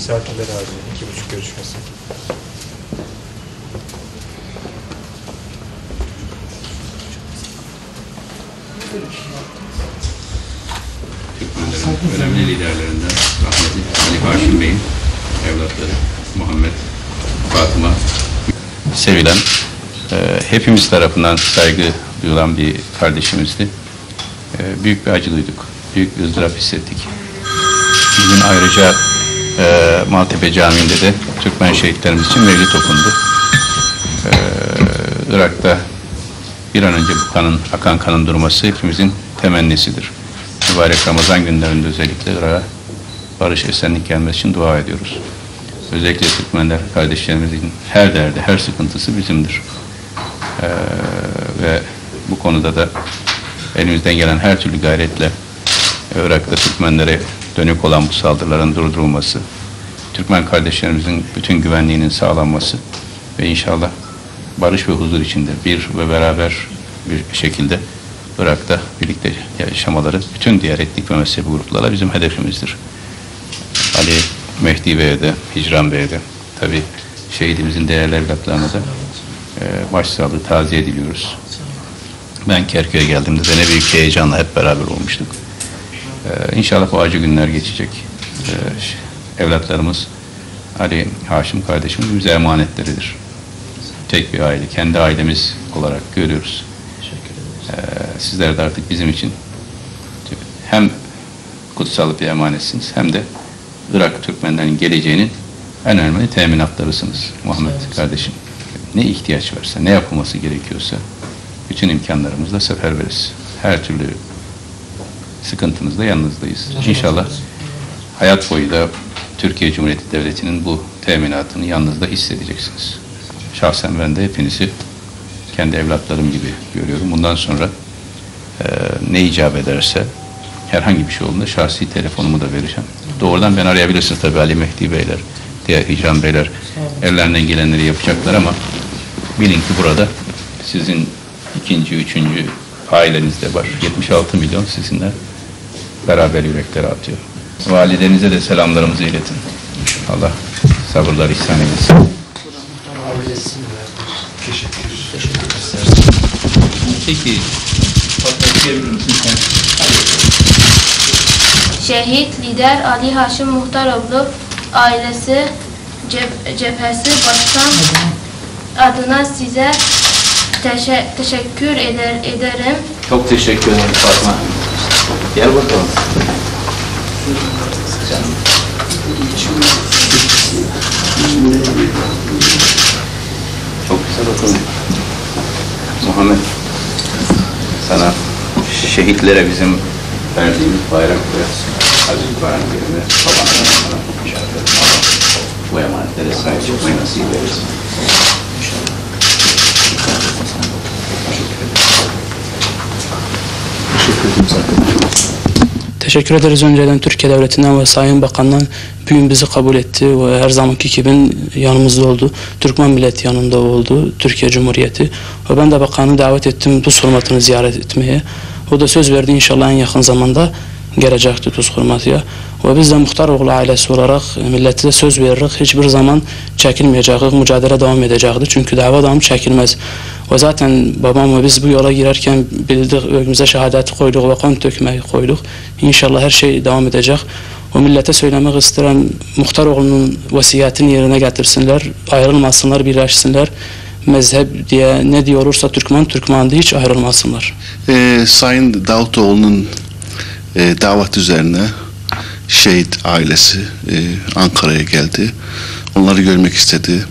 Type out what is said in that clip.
misafirler ağırlıyor. iki buçuk görüşmesi. Türkmenlerin önemli liderlerinden rahmetli Ali Haşim Bey'in evlatları Muhammed, Fatıma. Sevilen, e, hepimiz tarafından saygı duyulan bir kardeşimizdi. E, büyük bir acı duyduk, büyük bir ızdırap hissettik. Bugün ayrıca e, Maltepe Camii'nde de Türkmen şehitlerimiz için mevlid okundu. E, Irak'ta bir an önce bu kanın, akan kanın durması hepimizin temennisidir. Mübarek Ramazan günlerinde özellikle Irak'a barış, esenlik gelmesi için dua ediyoruz. Özellikle Türkmenler kardeşlerimizin her derdi, her sıkıntısı bizimdir. Ee, ve bu konuda da elimizden gelen her türlü gayretle Irak'ta Türkmenlere dönük olan bu saldırıların durdurulması, Türkmen kardeşlerimizin bütün güvenliğinin sağlanması ve inşallah barış ve huzur içinde bir ve beraber bir şekilde Irak'ta birlikte yaşamaları bütün diğer etnik ve mezhebi gruplarla bizim hedefimizdir. Ali Mehdi Bey'e de, Hicran Bey'e de, tabi şehidimizin değerli evlatlarına da e, başsağlığı taziye diliyoruz. Ben Kerkük'e geldiğimde de ne büyük heyecanla hep beraber olmuştuk. Ee, inşallah bu acı günler geçecek. Ee, evlatlarımız Ali Haşim kardeşimiz bize emanetleridir. Tek bir aile, kendi ailemiz olarak görüyoruz. Ee, sizler de artık bizim için hem kutsal bir emanetsiniz hem de Irak Türkmenlerin geleceğinin en önemli teminatlarısınız Muhammed kardeşim. Ne ihtiyaç varsa, ne yapılması gerekiyorsa bütün imkanlarımızla seferberiz. Her türlü sıkıntınızda yanınızdayız. İnşallah hayat boyu da Türkiye Cumhuriyeti Devleti'nin bu teminatını yanınızda hissedeceksiniz. Şahsen ben de hepinizi kendi evlatlarım gibi görüyorum. Bundan sonra e, ne icap ederse herhangi bir şey olduğunda şahsi telefonumu da vereceğim. Doğrudan ben arayabilirsiniz tabii Ali Mehdi Beyler, diğer Hicran Beyler ellerinden gelenleri yapacaklar ama bilin ki burada sizin ikinci, üçüncü ailenizde var. 76 milyon sizinle beraber yürekleri atıyor. Validenize de selamlarımızı iletin. Allah sabırlar ihsan eylesin. Peki? Şehit lider Ali Haşim Muhtaroğlu ailesi cep- cephesi başkan adına size teşe- teşekkür eder, ederim. Çok teşekkür ederim Fatma. Gel bakalım. Çok güzel okudun. Muhammed, sana şehitlere bizim verdiğimiz bayrak ve Aziz babandan sana işaret ederim. Allah bu emanetlere sahip çıkmayı nasip eylesin. Teşekkür ederiz önceden Türkiye Devleti'nden ve Sayın Bakan'dan bugün bizi kabul etti ve her zamanki gibi yanımızda oldu. Türkmen milleti yanında oldu, Türkiye Cumhuriyeti. Ve ben de bakanı davet ettim Tuz hurmatını ziyaret etmeye. O da söz verdi inşallah en yakın zamanda gelecekti Tuz hurmatıya. Ve biz de Muhtaroğlu ailesi olarak millete de söz veririz. Hiçbir zaman çekilmeyeceğiz, mücadele devam edecekti. Çünkü dava devam çekilmez. Ve zaten babam ve biz bu yola girerken bildik, önümüze şehadeti koyduk ve kan dökmeyi koyduk. İnşallah her şey devam edecek. O millete söylemek isterim, Muhtaroğlu'nun vasiyetini yerine getirsinler, ayrılmasınlar, birleşsinler. Mezhep diye ne diyor olursa Türkmen, Türkmen hiç ayrılmasınlar. Ee, Sayın Davutoğlu'nun e, davet üzerine şehit ailesi e, Ankara'ya geldi. Onları görmek istedi.